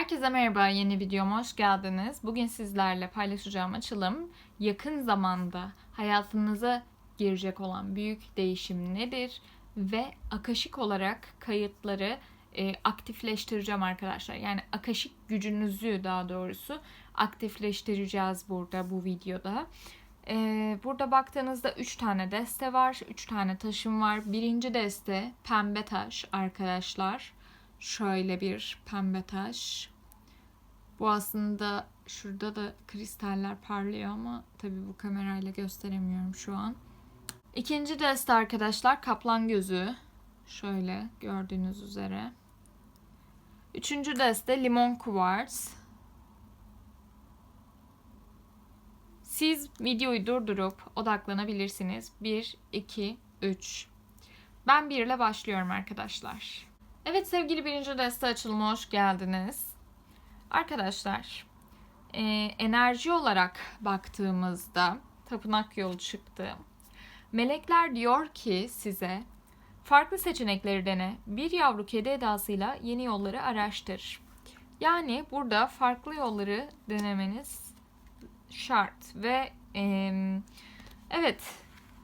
Herkese merhaba, yeni videoma hoş geldiniz. Bugün sizlerle paylaşacağım açılım yakın zamanda hayatınıza girecek olan büyük değişim nedir ve akaşik olarak kayıtları e, aktifleştireceğim arkadaşlar. Yani akaşik gücünüzü daha doğrusu aktifleştireceğiz burada bu videoda. E, burada baktığınızda 3 tane deste var, 3 tane taşım var. Birinci deste pembe taş arkadaşlar. Şöyle bir pembe taş. Bu aslında şurada da kristaller parlıyor ama tabii bu kamerayla gösteremiyorum şu an. İkinci deste arkadaşlar kaplan gözü. Şöyle gördüğünüz üzere. Üçüncü deste limon kuvars. Siz videoyu durdurup odaklanabilirsiniz. 1, 2, 3. Ben 1 ile başlıyorum arkadaşlar. Evet sevgili birinci deste açılımı hoş geldiniz. Arkadaşlar e, enerji olarak baktığımızda tapınak yolu çıktı. Melekler diyor ki size farklı seçenekleri dene. Bir yavru kedi edasıyla yeni yolları araştır. Yani burada farklı yolları denemeniz şart ve e, evet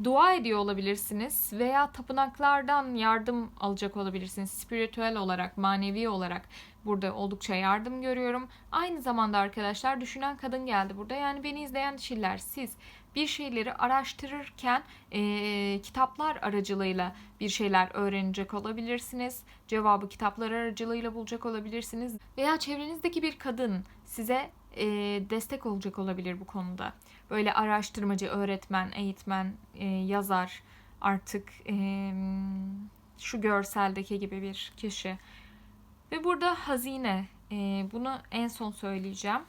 dua ediyor olabilirsiniz veya tapınaklardan yardım alacak olabilirsiniz. Spiritüel olarak, manevi olarak burada oldukça yardım görüyorum. Aynı zamanda arkadaşlar düşünen kadın geldi burada. Yani beni izleyen kişiler siz bir şeyleri araştırırken e, kitaplar aracılığıyla bir şeyler öğrenecek olabilirsiniz. Cevabı kitaplar aracılığıyla bulacak olabilirsiniz. Veya çevrenizdeki bir kadın size e, destek olacak olabilir bu konuda. Böyle araştırmacı, öğretmen, eğitmen, e, yazar artık e, şu görseldeki gibi bir kişi. Ve burada hazine. E, bunu en son söyleyeceğim.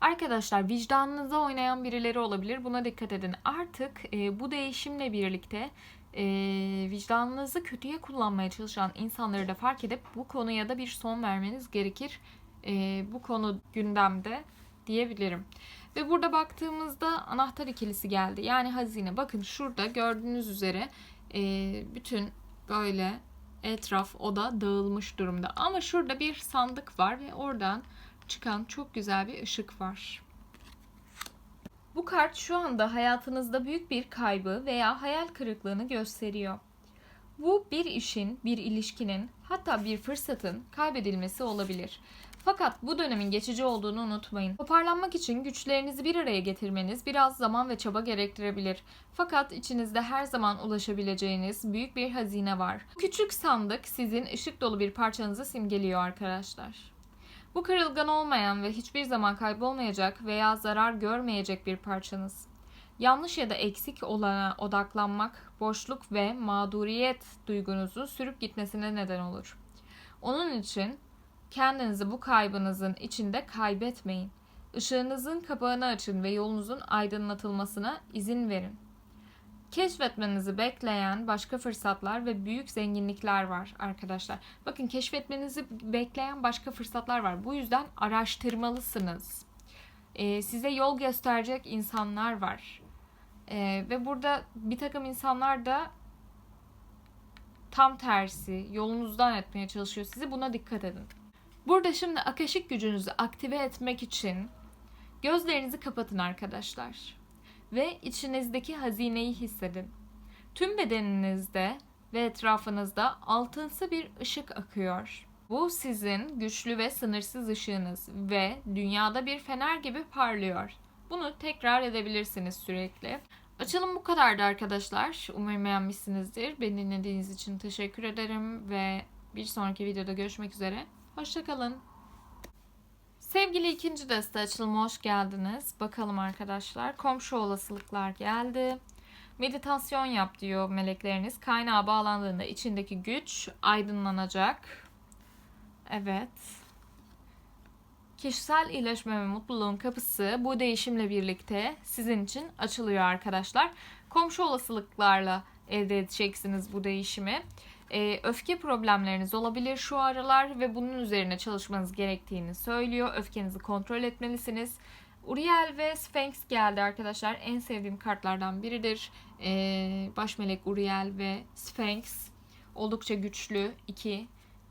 Arkadaşlar vicdanınıza oynayan birileri olabilir. Buna dikkat edin. Artık e, bu değişimle birlikte e, vicdanınızı kötüye kullanmaya çalışan insanları da fark edip bu konuya da bir son vermeniz gerekir. E, bu konu gündemde diyebilirim. Ve burada baktığımızda anahtar ikilisi geldi. Yani hazine. Bakın şurada gördüğünüz üzere e, bütün böyle etraf oda dağılmış durumda. Ama şurada bir sandık var ve oradan çıkan çok güzel bir ışık var. Bu kart şu anda hayatınızda büyük bir kaybı veya hayal kırıklığını gösteriyor. Bu bir işin, bir ilişkinin, hatta bir fırsatın kaybedilmesi olabilir. Fakat bu dönemin geçici olduğunu unutmayın. Toparlanmak için güçlerinizi bir araya getirmeniz biraz zaman ve çaba gerektirebilir. Fakat içinizde her zaman ulaşabileceğiniz büyük bir hazine var. Küçük sandık sizin ışık dolu bir parçanızı simgeliyor arkadaşlar. Bu kırılgan olmayan ve hiçbir zaman kaybolmayacak veya zarar görmeyecek bir parçanız. Yanlış ya da eksik olana odaklanmak, boşluk ve mağduriyet duygunuzu sürüp gitmesine neden olur. Onun için kendinizi bu kaybınızın içinde kaybetmeyin. Işığınızın kapağını açın ve yolunuzun aydınlatılmasına izin verin. Keşfetmenizi bekleyen başka fırsatlar ve büyük zenginlikler var arkadaşlar. Bakın keşfetmenizi bekleyen başka fırsatlar var. Bu yüzden araştırmalısınız. Ee, size yol gösterecek insanlar var. Ee, ve burada bir takım insanlar da tam tersi yolunuzdan etmeye çalışıyor sizi. Buna dikkat edin. Burada şimdi akaşik gücünüzü aktive etmek için gözlerinizi kapatın arkadaşlar. Ve içinizdeki hazineyi hissedin. Tüm bedeninizde ve etrafınızda altınsı bir ışık akıyor. Bu sizin güçlü ve sınırsız ışığınız ve dünyada bir fener gibi parlıyor. Bunu tekrar edebilirsiniz sürekli. Açılım bu kadardı arkadaşlar. Umarım beğenmişsinizdir. Beni dinlediğiniz için teşekkür ederim ve bir sonraki videoda görüşmek üzere. Hoşçakalın. Sevgili ikinci deste açılımı hoş geldiniz. Bakalım arkadaşlar. Komşu olasılıklar geldi. Meditasyon yap diyor melekleriniz. Kaynağa bağlandığında içindeki güç aydınlanacak. Evet. Kişisel iyileşme ve mutluluğun kapısı bu değişimle birlikte sizin için açılıyor arkadaşlar. Komşu olasılıklarla elde edeceksiniz bu değişimi. Ee, öfke problemleriniz olabilir şu aralar ve bunun üzerine çalışmanız gerektiğini söylüyor. Öfkenizi kontrol etmelisiniz. Uriel ve Sphinx geldi arkadaşlar. En sevdiğim kartlardan biridir. Ee, baş melek Uriel ve Sphinx oldukça güçlü iki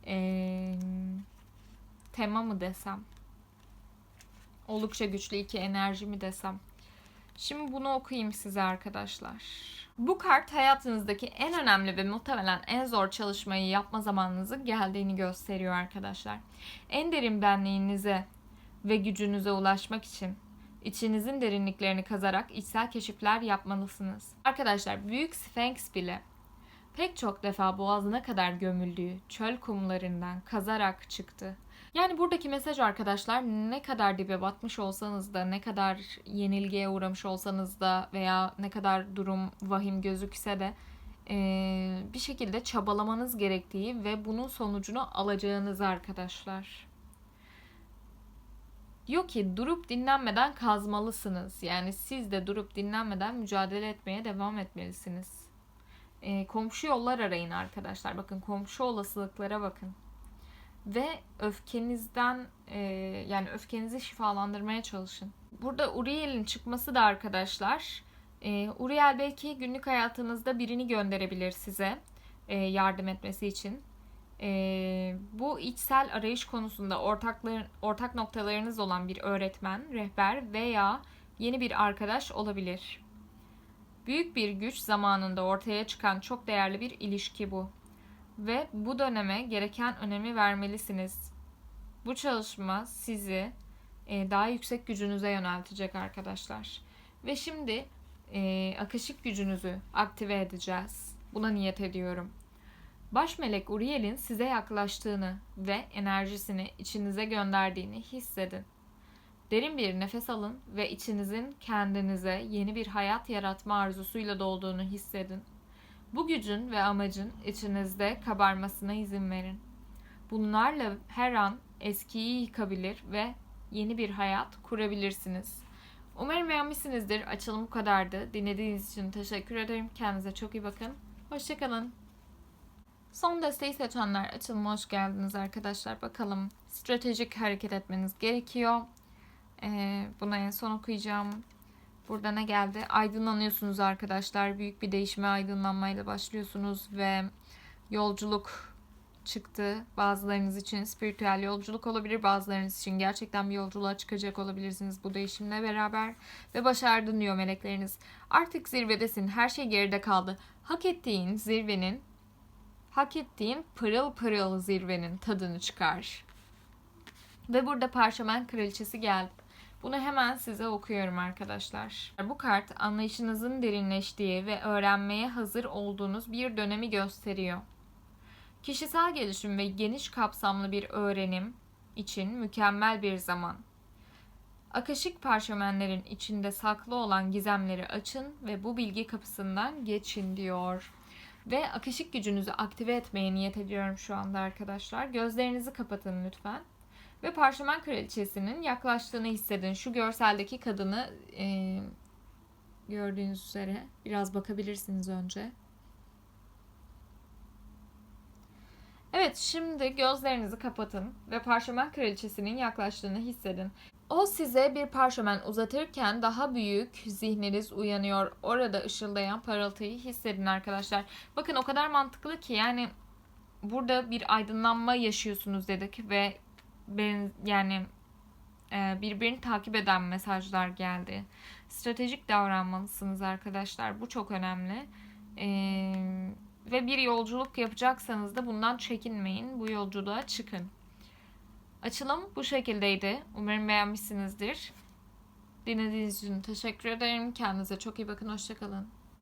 e, tema mı desem? Oldukça güçlü iki enerji mi desem? Şimdi bunu okuyayım size arkadaşlar. Bu kart hayatınızdaki en önemli ve muhtemelen en zor çalışmayı yapma zamanınızı geldiğini gösteriyor arkadaşlar. En derin benliğinize ve gücünüze ulaşmak için içinizin derinliklerini kazarak içsel keşifler yapmalısınız. Arkadaşlar Büyük Sphinx bile pek çok defa boğazına kadar gömüldüğü çöl kumlarından kazarak çıktı. Yani buradaki mesaj arkadaşlar ne kadar dibe batmış olsanız da ne kadar yenilgiye uğramış olsanız da veya ne kadar durum vahim gözükse de bir şekilde çabalamanız gerektiği ve bunun sonucunu alacağınız arkadaşlar. Diyor ki durup dinlenmeden kazmalısınız. Yani siz de durup dinlenmeden mücadele etmeye devam etmelisiniz. Eee, komşu yollar arayın arkadaşlar. Bakın komşu olasılıklara bakın ve öfkenizden e, yani öfkenizi şifalandırmaya çalışın. Burada Uriel'in çıkması da arkadaşlar e, Uriel belki günlük hayatınızda birini gönderebilir size e, yardım etmesi için. E, bu içsel arayış konusunda ortaklar, ortak noktalarınız olan bir öğretmen, rehber veya yeni bir arkadaş olabilir. Büyük bir güç zamanında ortaya çıkan çok değerli bir ilişki bu ve bu döneme gereken önemi vermelisiniz. Bu çalışma sizi e, daha yüksek gücünüze yöneltecek arkadaşlar. Ve şimdi e, akışık gücünüzü aktive edeceğiz. Buna niyet ediyorum. Baş melek Uriel'in size yaklaştığını ve enerjisini içinize gönderdiğini hissedin. Derin bir nefes alın ve içinizin kendinize yeni bir hayat yaratma arzusuyla dolduğunu hissedin. Bu gücün ve amacın içinizde kabarmasına izin verin. Bunlarla her an eskiyi yıkabilir ve yeni bir hayat kurabilirsiniz. Umarım beğenmişsinizdir. Açılım bu kadardı. Dinlediğiniz için teşekkür ederim. Kendinize çok iyi bakın. Hoşçakalın. Son desteği seçenler açılıma hoş geldiniz arkadaşlar. Bakalım stratejik hareket etmeniz gerekiyor. Ee, bunu en son okuyacağım. Burada ne geldi? Aydınlanıyorsunuz arkadaşlar. Büyük bir değişime aydınlanmayla başlıyorsunuz ve yolculuk çıktı. Bazılarınız için spiritüel yolculuk olabilir. Bazılarınız için gerçekten bir yolculuğa çıkacak olabilirsiniz bu değişimle beraber. Ve başardın diyor melekleriniz. Artık zirvedesin. Her şey geride kaldı. Hak ettiğin zirvenin, hak ettiğin pırıl pırıl zirvenin tadını çıkar. Ve burada parşömen kraliçesi geldi. Bunu hemen size okuyorum arkadaşlar. Bu kart anlayışınızın derinleştiği ve öğrenmeye hazır olduğunuz bir dönemi gösteriyor. Kişisel gelişim ve geniş kapsamlı bir öğrenim için mükemmel bir zaman. Akışık parşömenlerin içinde saklı olan gizemleri açın ve bu bilgi kapısından geçin diyor. Ve akışık gücünüzü aktive etmeye niyet ediyorum şu anda arkadaşlar. Gözlerinizi kapatın lütfen. Ve parşömen kraliçesinin yaklaştığını hissedin. Şu görseldeki kadını e, gördüğünüz üzere biraz bakabilirsiniz önce. Evet şimdi gözlerinizi kapatın ve parşömen kraliçesinin yaklaştığını hissedin. O size bir parşömen uzatırken daha büyük zihniniz uyanıyor. Orada ışıldayan parıltıyı hissedin arkadaşlar. Bakın o kadar mantıklı ki yani burada bir aydınlanma yaşıyorsunuz dedik ve ben yani e, birbirini takip eden mesajlar geldi. Stratejik davranmalısınız arkadaşlar. Bu çok önemli. E, ve bir yolculuk yapacaksanız da bundan çekinmeyin. Bu yolculuğa çıkın. Açılım bu şekildeydi. Umarım beğenmişsinizdir. Dinlediğiniz için teşekkür ederim. Kendinize çok iyi bakın. Hoşçakalın.